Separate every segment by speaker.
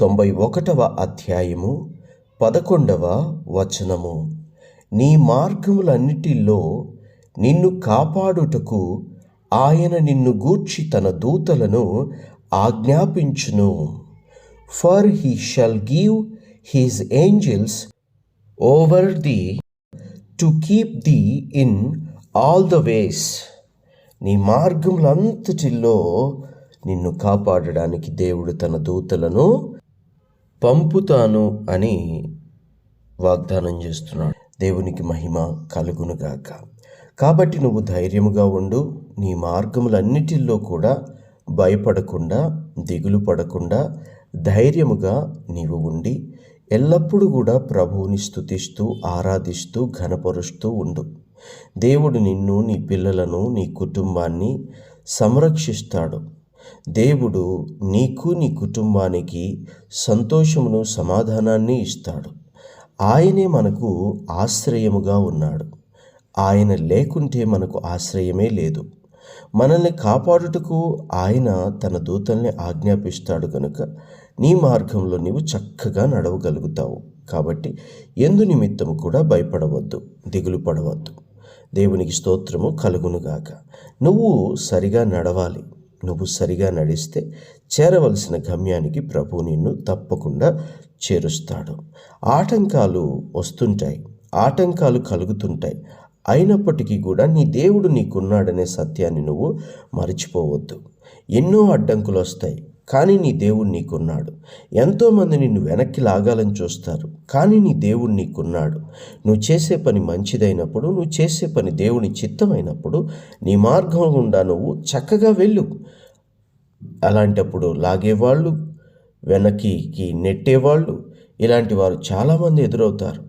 Speaker 1: తొంభై ఒకటవ అధ్యాయము పదకొండవ వచనము. నీ మార్గములన్నిటిలో నిన్ను కాపాడుటకు ఆయన నిన్ను గూర్చి తన దూతలను ఆజ్ఞాపించును. For he shall give his angels over thee to keep thee in all the ways నీ మార్గములంతటిలో నిన్ను కాపాడడానికి దేవుడు తన దూతలను పంపుతాను అని వాగ్దానం చేస్తున్నాడు. దేవునికి మహిమ కలుగునుగాక కాబట్టి నువ్వు ధైర్యముగా ఉండు నీ మార్గములన్నిటిల్లో కూడా భయపడకుండా దిగులు పడకుండా ధైర్యముగా నీవు ఉండి ఎల్లప్పుడూ కూడా ప్రభువుని స్థుతిస్తూ ఆరాధిస్తూ ఘనపరుస్తూ ఉండు. దేవుడు నిన్ను నీ పిల్లలను నీ కుటుంబాన్ని సంరక్షిస్తాడు. దేవుడు నీకు నీ కుటుంబానికి సంతోషమును సమాధానాన్ని ఇస్తాడు. ఆయనే మనకు ఆశ్రయముగా ఉన్నాడు. ఆయన లేకుంటే మనకు ఆశ్రయమే లేదు. మనల్ని కాపాడుటకు ఆయన తన దూతల్ని ఆజ్ఞాపిస్తాడు కనుక నీ మార్గంలో నీవు చక్కగా నడవగలుగుతావు. కాబట్టి ఎందు నిమిత్తము కూడా భయపడవద్దు దిగులు పడవద్దు. దేవునికి స్తోత్రము కలుగునుగాక. నువ్వు సరిగా నడవాలి. నువ్వు సరిగా నడిస్తే చేరవలసిన గమ్యానికి ప్రభు నిన్ను తప్పకుండా చేరుస్తాడు. ఆటంకాలు వస్తుంటాయి ఆటంకాలు కలుగుతుంటాయి. అయినప్పటికీ కూడా నీ దేవుడు నీకున్నాడనే సత్యాన్ని నువ్వు మర్చిపోవద్దు. ఎన్నో అడ్డంకులు వస్తాయి కానీ నీ దేవుడు నీకున్నాడు. ఎంతోమంది నిన్ను వెనక్కి లాగాలని చూస్తారు కానీ నీ దేవుడు నీకున్నాడు. నువ్వు చేసే పని మంచిదైనప్పుడు నువ్వు చేసే పని దేవుని చిత్తమైనప్పుడు నీ మార్గం గుండా నువ్వు చక్కగా వెళ్ళు. అలాంటప్పుడు లాగేవాళ్ళు వెనక్కి నెట్టేవాళ్ళు ఇలాంటి వారు చాలామంది ఎదురవుతారు.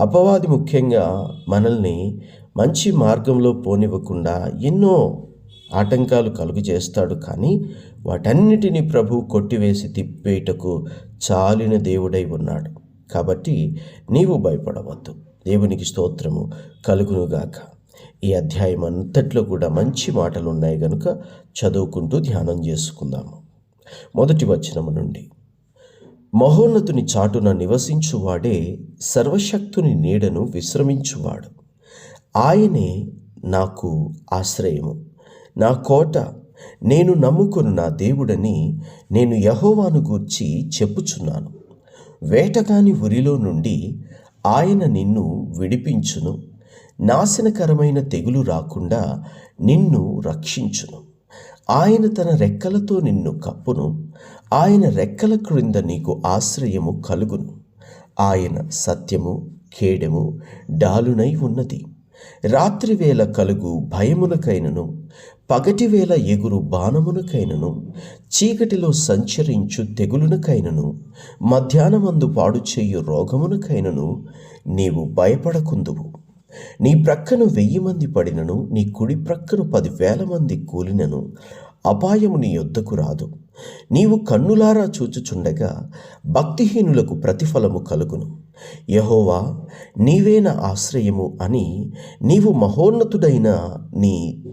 Speaker 1: అపవాది ముఖ్యంగా మనల్ని మంచి మార్గంలో పోనివ్వకుండా ఎన్నో ఆటంకాలు కలుగు చేస్తాడు. కానీ వాటన్నిటిని ప్రభు కొట్టివేసి తిప్పేటకు చాలిన దేవుడై ఉన్నాడు. కాబట్టి నీవు భయపడవద్దు. దేవునికి స్తోత్రము కలుగునుగాక. ఈ అధ్యాయం అంతట్లో కూడా మంచి మాటలు ఉన్నాయి గనుక చదువుకుంటూ ధ్యానం చేసుకుందాము. మొదటి వచనము నుండి. మహోన్నతుని చాటున నివసించువాడే సర్వశక్తుని నీడను విశ్రమించువాడు. ఆయనే నాకు ఆశ్రయము. నా కోట నేను నమ్ముకును నా దేవుడని నేను యహోవాను గూర్చి చెప్పుచున్నాను. వేటగాని ఉరిలో నుండి ఆయన నిన్ను విడిపించును. నాశనకరమైన తెగులు రాకుండా నిన్ను రక్షించును. ఆయన తన రెక్కలతో నిన్ను కప్పును. ఆయన రెక్కల క్రింద నీకు ఆశ్రయము కలుగును. ఆయన సత్యము ఖేడము డాలునై ఉన్నది. రాత్రివేళ కలుగు భయమునకైనను. పగటివేళ ఎగురు బాణమునకైనను. చీకటిలో సంచరించు తెగులునకైనను. మధ్యాహ్నమందు పాడు చేయు రోగమునకైనను నీవు భయపడకుందువు. నీ ప్రక్కను వెయ్యి మంది పడినను నీ కుడి ప్రక్కను పదివేల మంది కూలినను అపాయము నీ యొద్దకు రాదు. నీవు కన్నులారా చూచుచుండగా భక్తిహీనులకు ప్రతిఫలము కలుగును. యహోవా నీవే నా ఆశ్రయము అని నీవు మహోన్నతుడైన నీ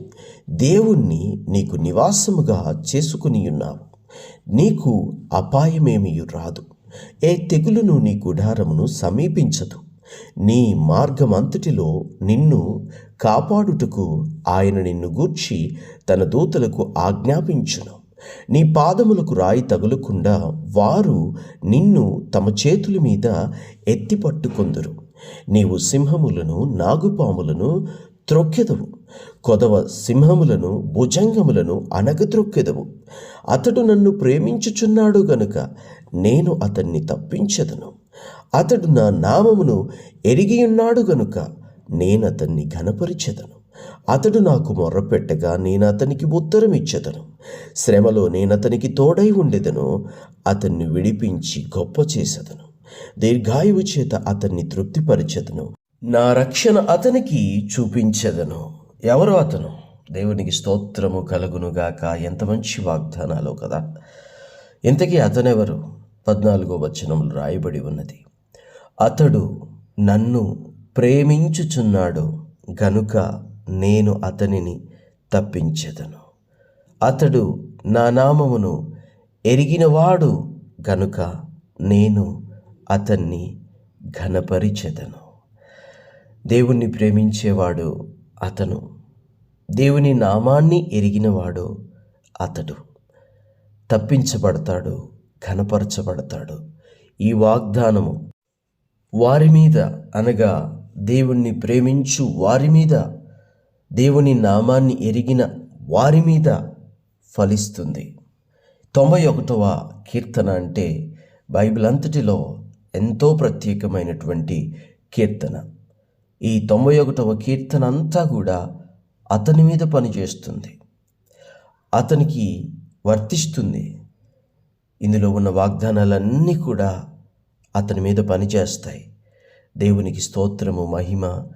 Speaker 1: దేవుణ్ణి నీకు నివాసముగా చేసుకుని ఉన్నావు నీకు అపాయమేమీ రాదు. ఏ తెగులును నీ గుడారమును సమీపించదు. నీ మార్గమంతటిలో నిన్ను కాపాడుటకు ఆయన నిన్ను గూర్చి తన దూతలకు ఆజ్ఞాపించును. నీ పాదములకు రాయి తగులకుండా వారు నిన్ను తమ చేతుల మీద ఎత్తిపట్టుకొందురు నీవు సింహములను నాగుపాములను త్రొక్కెదవు. కొదవ సింహములను భుజంగములను అనగత్రొక్కెదవు అతడు నన్ను ప్రేమించుచున్నాడు గనుక నేను అతన్ని తప్పించదను. అతడు నా నామమును ఎరిగియున్నాడు గనుక నేనతన్ని ఘనపరిచెదను. అతడు నాకు మొర్రపెట్టగా నేను అతనికి ఉత్తరం ఇచ్చెదను శ్రమలో నేనతనికి తోడై ఉండెదను. అతన్ని విడిపించి గొప్ప చేసేదను. దీర్ఘాయువు చేత అతన్ని తృప్తిపరిచెదను. నా రక్షణ అతనికి చూపించెదను. ఎవరు అతను? దేవునికి స్తోత్రము కలుగునుగాక ఎంత మంచి వాగ్దానాలు కదా. ఇంతకీ అతనెవరు? పద్నాలుగో వచనంలో రాయబడి ఉన్నది. అతడు నన్ను ప్రేమించుచున్నాడు గనుక నేను అతనిని తప్పించెదను. అతడు నా నామమును ఎరిగినవాడు గనుక నేను అతన్ని ఘనపరిచెదను. దేవుణ్ణి ప్రేమించేవాడు అతను దేవుని నామాన్ని ఎరిగినవాడు అతడు. తప్పించబడతాడు ఘనపరచబడతాడు. ఈ వాగ్దానము వారి మీద అనగా దేవుణ్ణి ప్రేమించు వారి మీద దేవుని నామాన్ని ఎరిగిన వారి మీద ఫలిస్తుంది. తొంభై ఒకటవ కీర్తన అంటే బైబిల్ అంతటిలో ఎంతో ప్రత్యేకమైనటువంటి కీర్తన. ఈ తొంభై ఒకటవ కీర్తన అంతా కూడా అతని మీద పనిచేస్తుంది. అతనికి వర్తిస్తుంది. ఇందులో ఉన్న వాగ్దానాలన్నీ కూడా అతని మీద పనిచేస్తాయి దేవునికి స్తోత్రము మహిమ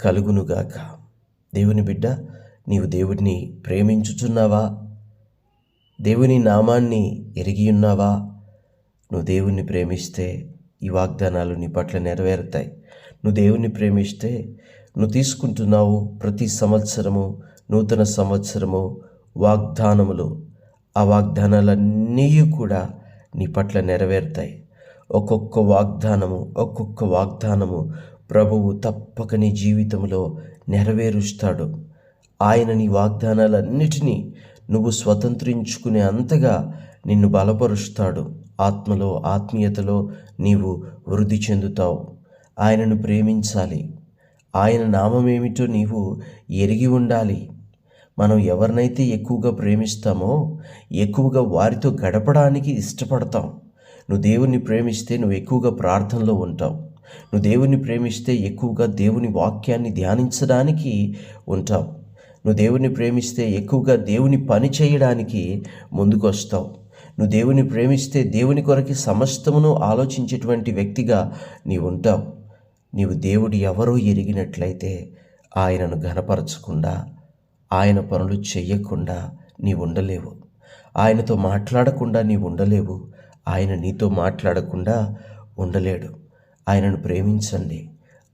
Speaker 1: కలుగునుగాక దేవుని బిడ్డ నీవు దేవుడిని ప్రేమించుచున్నావా? దేవుని నామాన్ని ఎరిగి ఉన్నావా? నువ్వు దేవుణ్ణి ప్రేమిస్తే ఈ వాగ్దానాలు నీ పట్ల నెరవేరుతాయి. నువ్వు దేవుణ్ణి ప్రేమిస్తే నువ్వు తీసుకుంటున్నావు ప్రతి సంవత్సరము నూతన సంవత్సరము వాగ్దానములు. ఆ వాగ్దానాలన్నీ కూడా నీ పట్ల నెరవేరుతాయి. ఒక్కొక్క వాగ్దానము ఒక్కొక్క వాగ్దానము ప్రభువు తప్పక నీ జీవితంలో నెరవేరుస్తాడు. ఆయన నీ వాగ్దానాలన్నిటినీ నువ్వు స్వతంత్రించుకునే అంతగా నిన్ను బలపరుస్తాడు. ఆత్మలో ఆత్మీయతలో నీవు వృద్ధి చెందుతావు. ఆయనను ప్రేమించాలి. ఆయన నామమేమిటో నీవు ఎరిగి ఉండాలి. మనం ఎవరినైతే ఎక్కువగా ప్రేమిస్తామో ఎక్కువగా వారితో గడపడానికి ఇష్టపడతాం. నువ్వు దేవుణ్ణి ప్రేమిస్తే నువ్వు ఎక్కువగా ప్రార్థనలో ఉంటావు. నువ్వు దేవుణ్ణి ప్రేమిస్తే ఎక్కువగా దేవుని వాక్యాన్ని ధ్యానించడానికి ఉంటావు. నువ్వు దేవుణ్ణి ప్రేమిస్తే ఎక్కువగా దేవుని పని చేయడానికి ముందుకొస్తావు. నువ్వు దేవుని ప్రేమిస్తే దేవుని కొరకి సమస్తమును ఆలోచించేటువంటి వ్యక్తిగా నీవు ఉంటావు. నీవు దేవుడు ఎవరో ఎరిగినట్లయితే ఆయనను ఘనపరచకుండా ఆయన పనులు చెయ్యకుండా నీవు ఉండలేవు. ఆయనతో మాట్లాడకుండా నీవు ఉండలేవు. ఆయన నీతో మాట్లాడకుండా ఉండలేడు. ఆయనను ప్రేమించండి.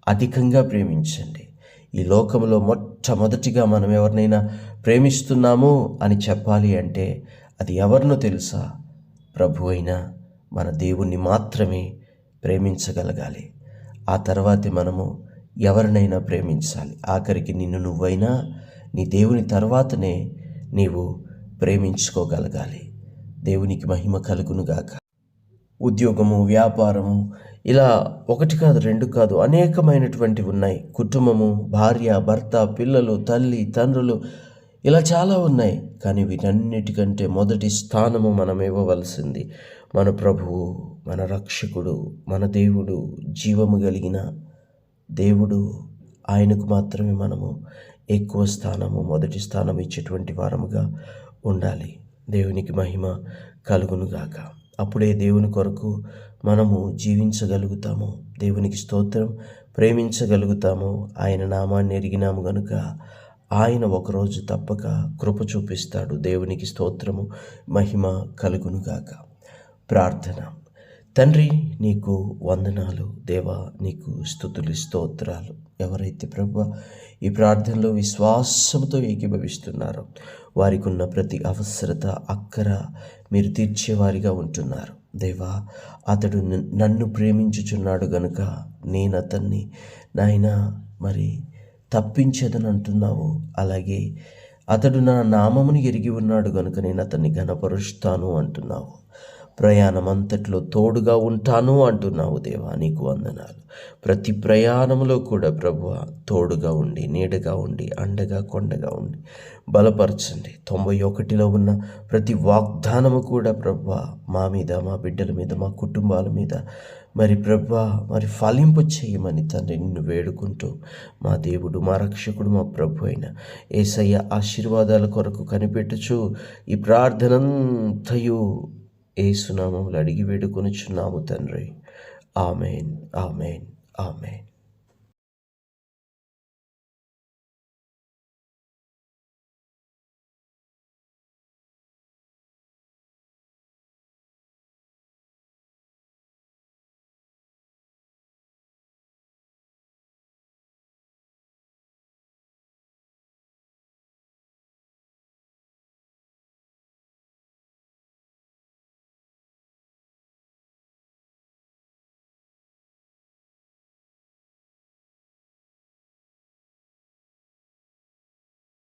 Speaker 1: అధికంగా ప్రేమించండి. ఈ లోకంలో మొట్టమొదటిగా మనం ఎవరినైనా ప్రేమిస్తున్నాము అని చెప్పాలి అంటే అది ఎవరినో తెలుసా? ప్రభు అయినా మన దేవుణ్ణి మాత్రమే ప్రేమించగలగాలి. ఆ తర్వాతే మనము ఎవరినైనా ప్రేమించాలి. ఆఖరికి నిన్ను నువ్వైనా నీ దేవుని తర్వాతనే నీవు ప్రేమించుకోగలగాలి. దేవునికి మహిమ కలుగునుగాక. ఉద్యోగము వ్యాపారము ఇలా ఒకటి కాదు రెండు కాదు అనేకమైనటువంటివి ఉన్నాయి. కుటుంబము భార్య భర్త పిల్లలు తల్లి తండ్రులు ఇలా చాలా ఉన్నాయి. కానీ వీటన్నిటికంటే మొదటి స్థానము మనం ఇవ్వవలసింది మన ప్రభువు మన రక్షకుడు మన దేవుడు జీవము కలిగిన దేవుడు. ఆయనకు మాత్రమే మనము ఎక్కువ స్థానము మొదటి స్థానం ఇచ్చేటువంటి వారముగా ఉండాలి. దేవునికి మహిమ కలుగునుగాక. అప్పుడే దేవుని కొరకు మనము జీవించగలుగుతాము. దేవునికి స్తోత్రం. ప్రేమించగలుగుతాము. ఆయన నామాన్ని ఎరిగినాము గనుక ఆయన ఒకరోజు తప్పక కృప చూపిస్తాడు. దేవునికి స్తోత్రము మహిమ కలుగునుగాక ప్రార్థన. తండ్రి నీకు వందనాలు. దేవా నీకు స్థుతులు స్తోత్రాలు. ఎవరైతే ప్రభు ఈ ప్రార్థనలో విశ్వాసంతో ఏకీభవిస్తున్నారో వారికి ఉన్న ప్రతి అవసరత అక్కర మీరు తీర్చేవారిగా ఉంటున్నారు. దేవా అతడు నన్ను ప్రేమించుచున్నాడు గనుక నేను అతన్ని నాయన మరి తప్పించేదని అంటున్నావు? అలాగే అతడు నా నామమును ఎరిగి ఉన్నాడు గనుక నేను అతన్ని ఘనపరుస్తాను అంటున్నావు. ప్రయాణం అంతట్లో తోడుగా ఉంటాను అంటున్నావు దేవా నీకు వందనాలు. ప్రతి ప్రయాణంలో కూడా ప్రభు తోడుగా ఉండి నీడగా ఉండి అండగా కొండగా ఉండి బలపరచండి. తొంభై ఒకటిలో ఉన్న ప్రతి వాగ్దానము కూడా ప్రభు మా మీద మా బిడ్డల మీద మా కుటుంబాల మీద మరి ప్రభా మరి ఫలింపు చేయమని తండ్రి నిన్ను వేడుకుంటూ మా దేవుడు మా రక్షకుడు మా ప్రభు అయిన ఏసయ్య ఆశీర్వాదాల కొరకు కనిపెట్టుచు ఈ ప్రార్థనంతయు ఏసునామములు అడిగి వేడుకొనుచున్నాము తండ్రి. Amen amen amen.